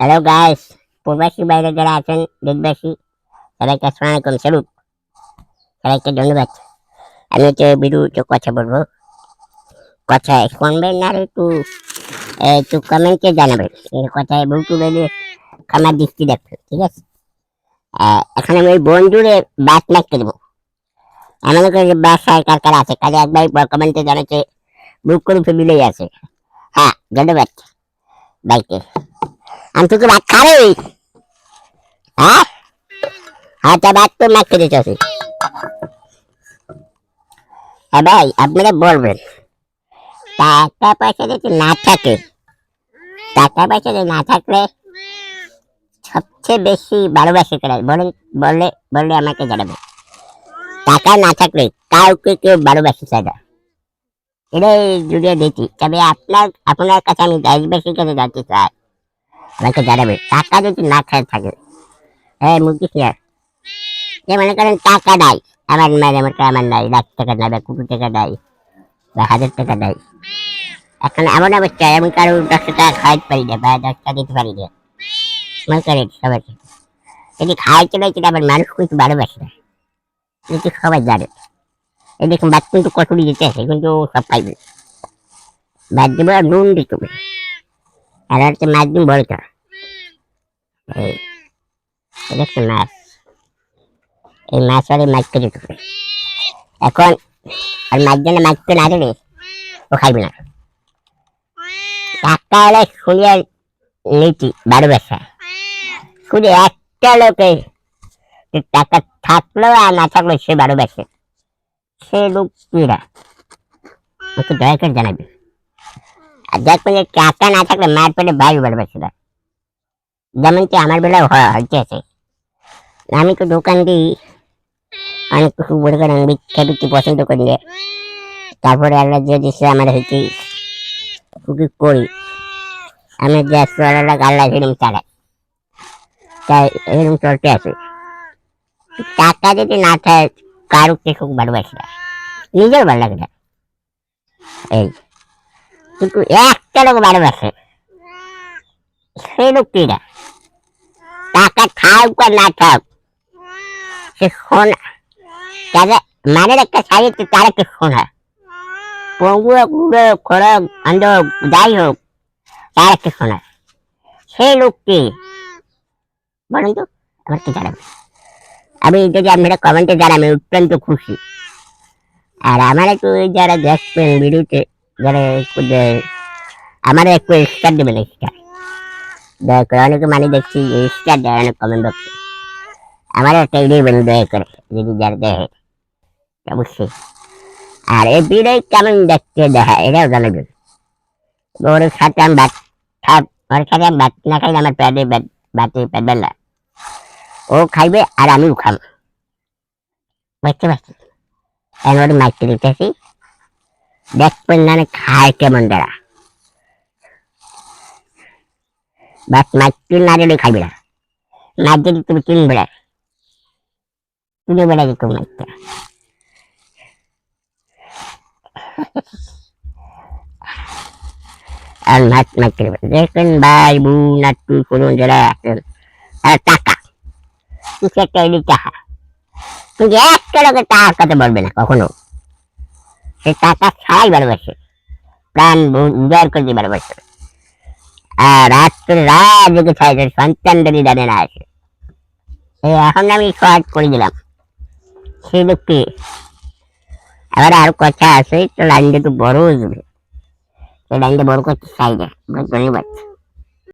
Hello guys প্রবাসী বাইরে যারা আছেন, দেশবাসী, সবাইকে আসসালামু আলাইকুম, স্যালুট। সবাইকে ধন্যবাদ। আমি তো কথা বলব। কথা শুনবেন না একটু একটু কমেন্টে জানাবেন এই কথায় বলতে গেলে খামার দৃষ্টি দেখবেন ঠিক আছে? এখন আমি ওই বন্ধুরে বাস মারতে দেবো। আমাদের কাছে বাসায় কার কার আছে কাজে একবার কমেন্টে জানাচ্ছে, বুক করে ফ্যামিলি আছে। হ্যাঁ ধন্যবাদ। বাইকে আমি তোকে ভাত খাবে? হ্যাঁ? ভাত তো মাছ খেতে চাষি হ্যাঁ ভাই, আপনারা বলবেন। টাকা পয়সা যদি না থাকে, টাকা পয়সা যদি না থাকলে সবচেয়ে বেশি ভালোবাসি করে বলেন বললে বললে আমাকে জানাবে টাকা না থাকলে কাউকে কেউ ভালোবাসি চায় না। এটাই যুগে দেখি তবে আপনার আপনার কাছে আমি দেশবাসীর কাছে জানতে চাই। আমাকে জানাবে টাকা যদি না খায় থাকে। হ্যাঁ মুখি শেয়ার যে মনে করেন টাকা নাই। আমার মানে আমার আমার নাই, লাখ টাকা নাই বা কোটি টাকা নাই বা হাজার টাকা নাই। এখন এমন অবস্থা, এমন কারও দশটা টাকা খাওয়াইতে পারি না বা দশটা দিতে পারি না। মনে করেন সবাইকে যদি খাওয়াইতে সেটা আবার মানুষ কিন্তু ভালোবাসে না। কিন্তু সবাই জানে। এই দেখুন বাদ কিন্তু কটুরি দিতে আছে কিন্তু সব পাইবে বাদ দেবো আর নুন দিতে হবে। আর হচ্ছে মাছ দিন বলতো এই এই দেখছেন মাছ এই মাছ আর মাছকে দিতে হবে। এখন আর মাছ যেন মাছকে না দিলে ও খাইবে না। টাকা হলে শুনিয়ে নীতি ভালোবাসা শুধু একটা লোকে টাকা থাকলেও আর না থাকলেও সে ভালোবাসে সে লোক কিরা? ওকে দয়া করে জানাবি আর দেখবেন যে টাকা না থাকলে মায়ের পেটে ভাই ভালোবাসে না যেমন কি আমার হয় হইতেছে আমি তো দোকান দিই, অনেক কিছু বলে করেন বিখ্যা বিক্রি পছন্দ করি। তারপরে আল্লাহ যে দিচ্ছে আমার হইতে কুকি করি? আমি গ্যাস চলাটা আল্লাহ সেরকম চালাই তাই এরকম চলতে আছে। টাকা যদি না থাকে কারও কে খুব ভালোবাসে নিজের ভালো লাগে এই। কিন্তু একটা লোক ভালোবাসে সেই লোকটি না টাকা থাক আর না থাক সে শোনা তাদের মানের একটা সাহিত্য তার একটা শোনা পঙ্গু কুড়ো খড়গ আন্দ যাই হোক, তার একটা শোনা সেই লোকটি বলুন তো আমার কি জানাবে? আমি যদি আপনারা কমেন্টে আমি অত্যন্ত খুশি। আর আমার একটু যারা দেখবেন ভিডিওতে দে- আমার একটু স্টার দেবেন স্টার দয়া করে অনেকে মানে দেখছি স্টার দেয়, অনেক কমেন্ট বক্সে আমার একটা দেবেন দয়া করে, যদি যারা দেখে অবশ্যই আর এই ভিডিও কেমন দেখতে দেখা এটাও জানাবেন ওর সাথে আমি ভাত খাব ওর সাথে আমি ভাত না খাইলে আমার পেটে ভাতে পেটবেন না ও খাইবে আর আমিও খাব। বুঝতে পারছি এখন ওটা মাইকে দিতেছি দেখবেন না খায় কেমন তারা বাস মাইকে না দিলে খাইবে না। না দিলে তুমি তিন বেড়া তিন বেড়া দিতে মাইকে আর মাছ মাইকে দেবে দেখবেন ভাই বোন আর তুই কোনো যারা আছেন আর টাকা। কিছু একটা এদিক টাকা। কিন্তু একটা লোকের টাকা কথা বলবে না কখনো। সে টাকা ছাড়াই ভালোবাসে, প্রাণ উজাড় করে দিয়ে ভালোবাসে। আর রাত্রে রাত জেগে ছাড়ে সন্তান যদি জানে না আসে। এই এখন আমি সহজ করে দিলাম। সে লোকটি আবার আর কথা আছে, তো লাইনটা একটু বড় হয়ে যাবে। সেই লাইনটা বড় করতে চাই না ধন্যবাদ।